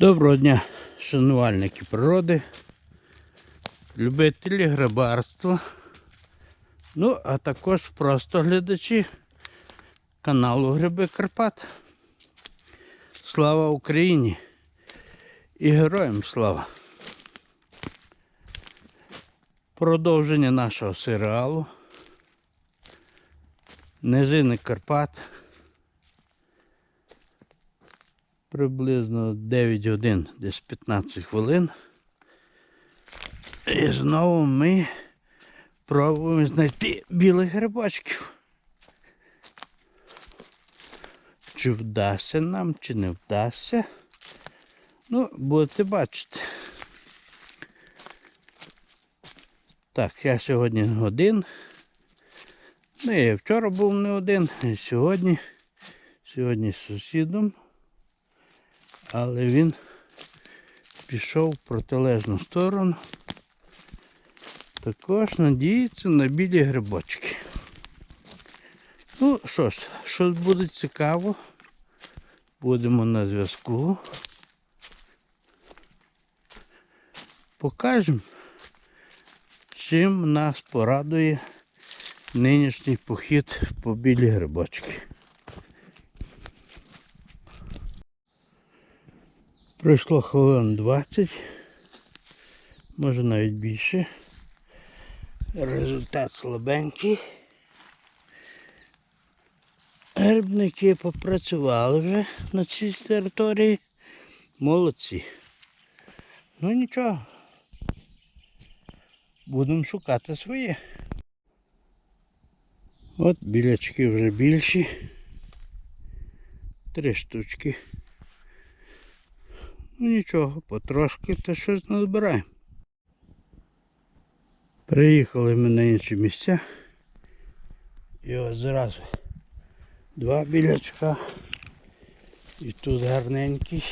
Доброго дня, шанувальники природи, любителі грибарства, ну, а також просто глядачі каналу Гриби Карпат. Слава Україні і героям слава! Продовження нашого серіалу Низини Карпат. Приблизно 9 годин, десь 15 хвилин. І знову ми пробуємо знайти білих грибочків. Чи вдасться нам, чи не вдасться. Ну, будете бачити. Так, я сьогодні один. Ну, я вчора був не один, і сьогодні. Сьогодні з сусідом але він пішов в протилежну сторону. Також надіється на білі грибочки. Ну що ж, щось буде цікаво. Будемо на зв'язку. Покажемо, чим нас порадує нинішній похід по білі грибочки. Пройшло хвилин 20, може навіть більше. Результат слабенький. Грибники попрацювали вже на цій території. Молодці. Ну нічого. Будемо шукати своє. От білячки вже більші. Три штучки. Ну нічого, потрошки та щось назбираємо. Приїхали ми на інші місця. І от зразу два білячка. І тут гарненький,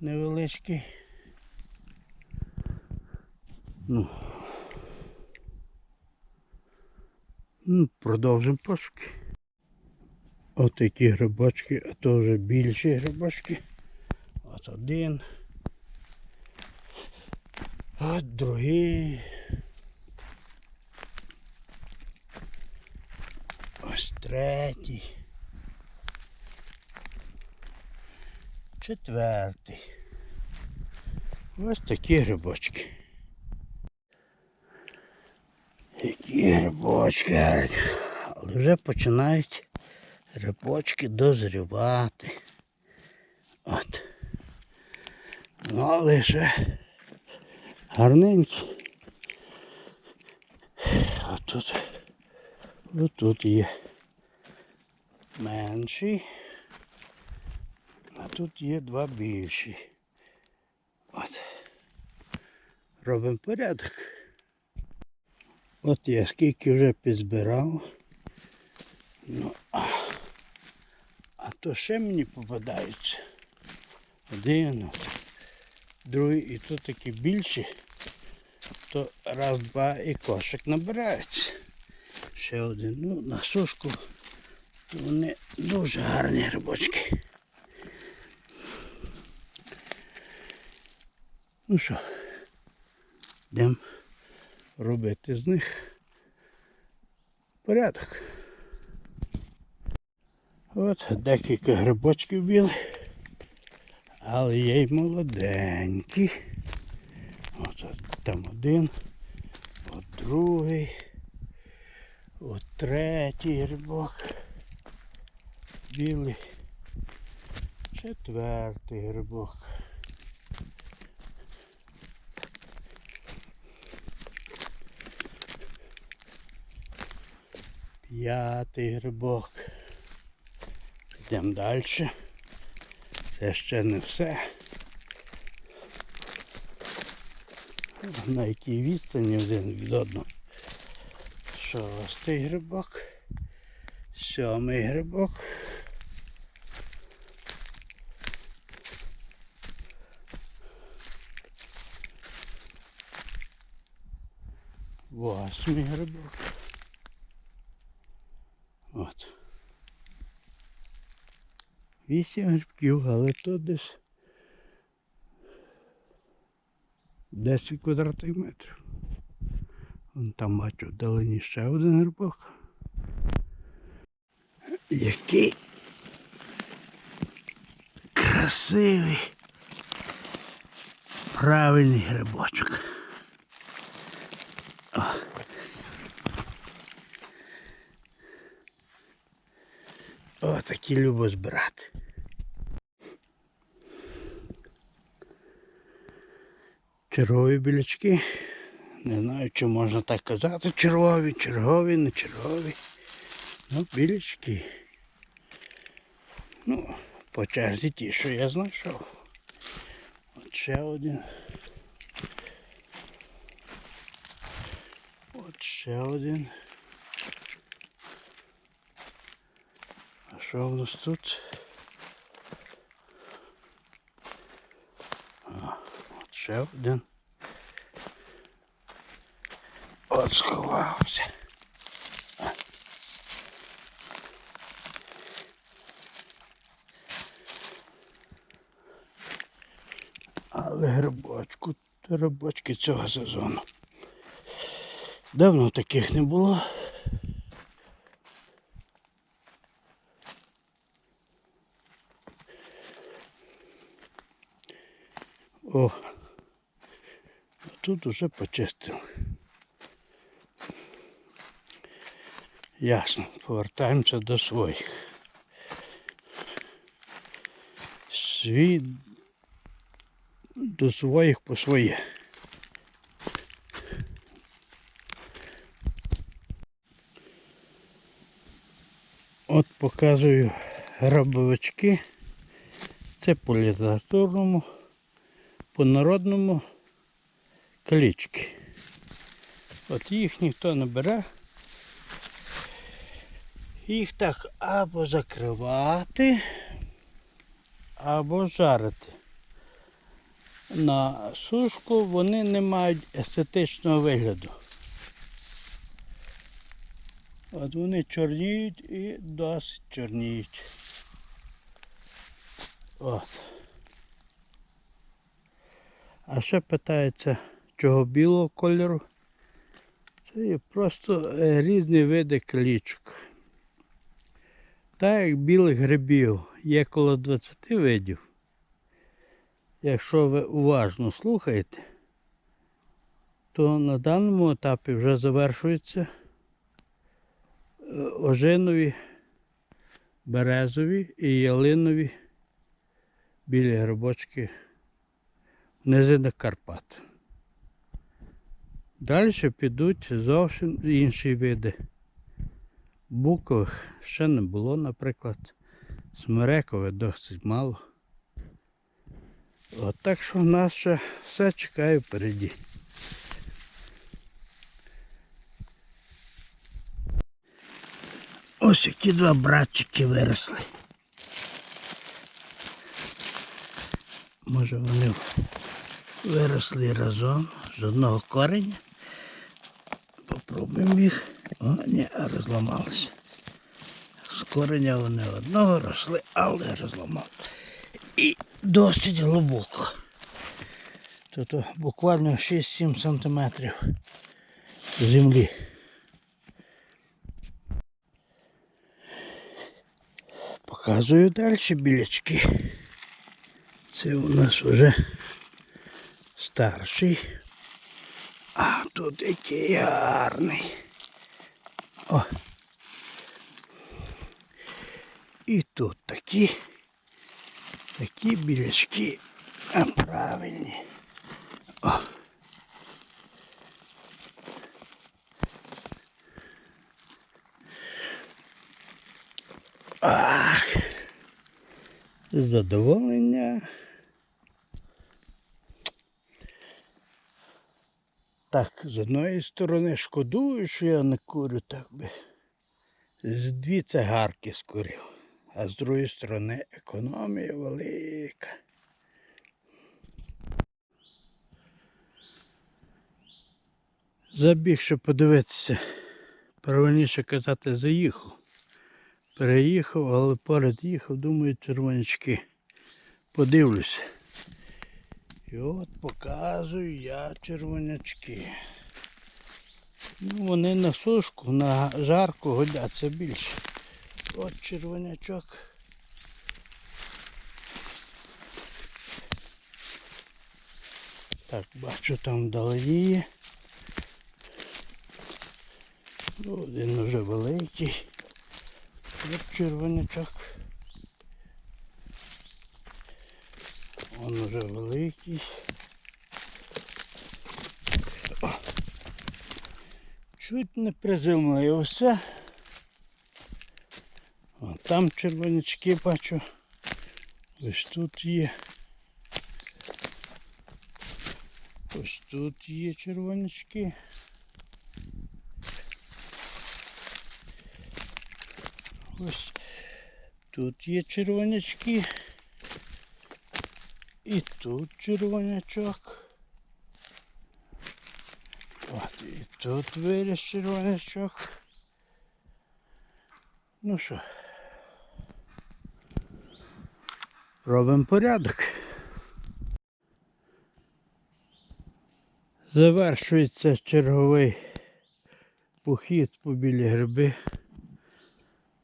невеличкий. Ну, ну продовжимо пошуки. Ось такі грибочки, а то вже більші грибочки. От один. От другий. Ось третій. Четвертий. Ось такі грибочки. Які грибочки. Але вже починають грибочки дозрівати. От. Ну, але ще гарненький. А тут, тут є менший, а тут є два більші. От. Робимо порядок. От я скільки вже підзбирав. Ну, а, а то ще мені попадаються. Один, другий і тут такі більші, то раз, два і кошик набирається. Ще один. Ну, на сушку вони дуже гарні грибочки. Ну що, йдемо робити з них порядок. От декілька грибочків білих. Але є й молоденькі. От, от там один, от другий, от третій грибок. Білий. Четвертий грибок. П'ятий грибок. Йдемо далі. Це ще не все. На якій відстані один від одного. Шостий грибок. Сьомий грибок. Восьмий грибок. От. Вісім грибків, але то десь 10 квадратних метрів. Вон там бачу вдалині ще один грибок. Який красивий, правильний грибочок. О. О, такі любо збирати. Чергові білячки. Не знаю, чи можна так казати. Чергові, чергові, не чергові. Ну, білячки. Ну, по черзі ті, що я знайшов. От ще один. От ще один. А що в нас тут? А, от ще один. От сховався. Але грибочку, грибочки цього сезону. Давно таких не було. О, тут уже почистили. Ясно, повертаємося до своїх. Свій до своїх по своє. От показую грабовички. Це по літературному, по народному калічки. От їх ніхто не бере. Їх так або закривати, або жарити. На сушку вони не мають естетичного вигляду. От вони чорніють і досить чорніють. От. А ще питається, чого білого кольору. Це є просто е, різні види клічок. Так як білих грибів є коло 20 видів. Якщо ви уважно слухаєте, то на даному етапі вже завершуються е, ожинові, березові і ялинові білі грибочки низинах Карпат. Далі підуть зовсім інші види. Букових ще не було, наприклад. Смирекове досить мало. От так що в нас ще все чекає впереді. Ось які два братчики виросли. Може вони виросли разом з одного кореня. Попробуємо їх. О, ні, розламалися. З кореня вони одного росли, але розламали. І досить глибоко. Тут буквально 6-7 сантиметрів землі. Показую далі білячки. Це у нас вже старший. Тут який гарний. О. І тут такі, такі білячки правильні. О. Ах. Задоволення. Так, з одної сторони шкодую, що я не курю так би. З дві цигарки скурив. А з другої сторони економія велика. Забіг, щоб подивитися. Правильніше казати, заїхав. Переїхав, але поряд їхав, думаю, червонячки. Подивлюся. І от показую я червонячки. Ну, вони на сушку, на жарку годяться більше. От червонячок. Так, бачу там вдалині. Ну, Один вже великий. От червонячок. Он вже великий. Чуть не приземлився. О, там червонячки бачу. Ось тут є. Ось тут є червонячки. Ось тут є червонячки. І тут червонячок. От і тут виріс червонячок. Ну що, робимо порядок. Завершується черговий похід по білі гриби.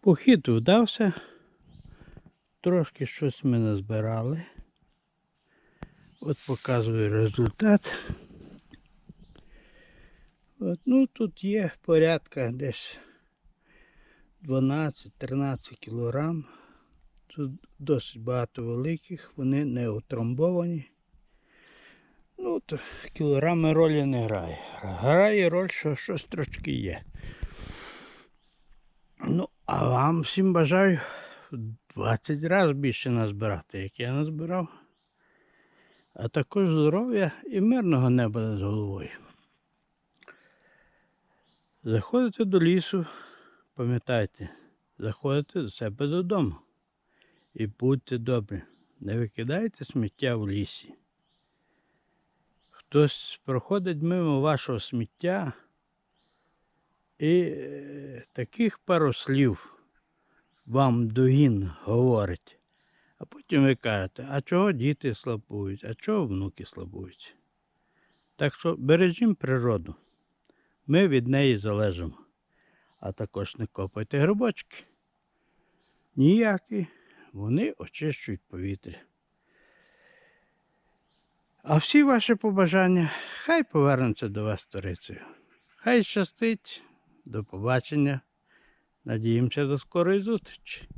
Похід вдався. Трошки щось ми назбирали. От показую результат. От, ну тут є порядка десь 12-13 кілограм. Тут досить багато великих, вони не утрамбовані. Ну, то кілограми ролі не грає. Грає роль, що щось трошки є. Ну, а вам всім бажаю в 20 разів більше назбирати, як я назбирав. А також здоров'я і мирного неба над головою. Заходите до лісу, пам'ятайте, заходите до себе додому. І будьте добрі, не викидайте сміття в лісі. Хтось проходить мимо вашого сміття і е, таких пару слів вам догін говорить. А потім ви кажете, а чого діти слабують, а чого внуки слабують. Так що бережімо природу. Ми від неї залежимо. А також не копайте грибочки. Ніякі, вони очищують повітря. А всі ваші побажання хай повернуться до вас сторицею. Хай щастить. До побачення. Надіємося до скорої зустрічі.